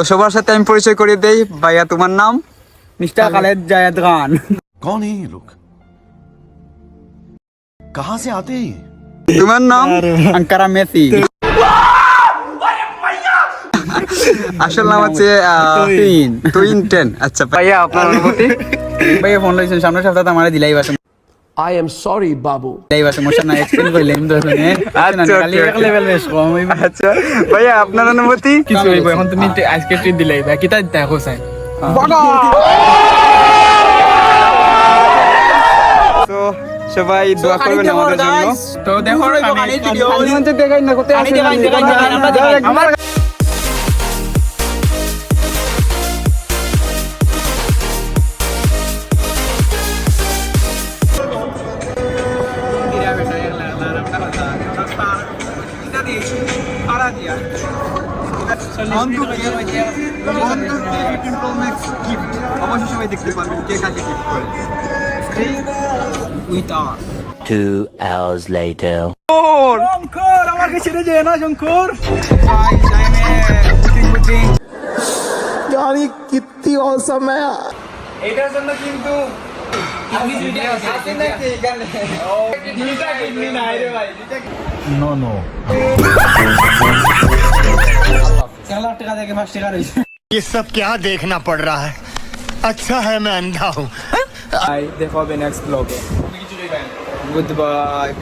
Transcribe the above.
তো সবার সাথে আমি পরিচয় করিয়ে দেই ভাইয়া তোমার নাম मिस्टर खालिद जायद खान कौन है ये लोग कहां से आते हैं ये? তোমার নাম अंकारा मेसी আসল নাম হচ্ছে তুইন। টুইন টেন আচ্ছা ভাইয়া আপনার অনুভূতি ভাই ফোন লাইছেন সামনে সপ্তাহে আমার দিলাই বাসে না এক্সপ্লেন আচ্ছা, এক. লেভেল বেশ কম হইবে আচ্ছা ভাইয়া আপনার অনুভূতি কিছু হইব এখন তুমি আজকে ট্রিট দিলাই বা কিতা দেখো চাই? তো সবাই দোয়া করবেন আমাদের জন্য। তো দেখো আমি দেখাই না কোথায় খালি দেখাই, দেখাই, দেখাই, আমরা দেখাই। আমার অবশ্যই সবাই দেখতে পারবেন কে কাকে গিফট করে Two hours later. শঙ্কর আমাকে ছেড়ে যায় না শঙ্কর এটার জন্য কিন্তু ये सब क्या देखना पड़ रहा है? अच्छा है मैं अंधा हूँ। देखो अभी नेक्स्ट ब्लॉग है। Good bye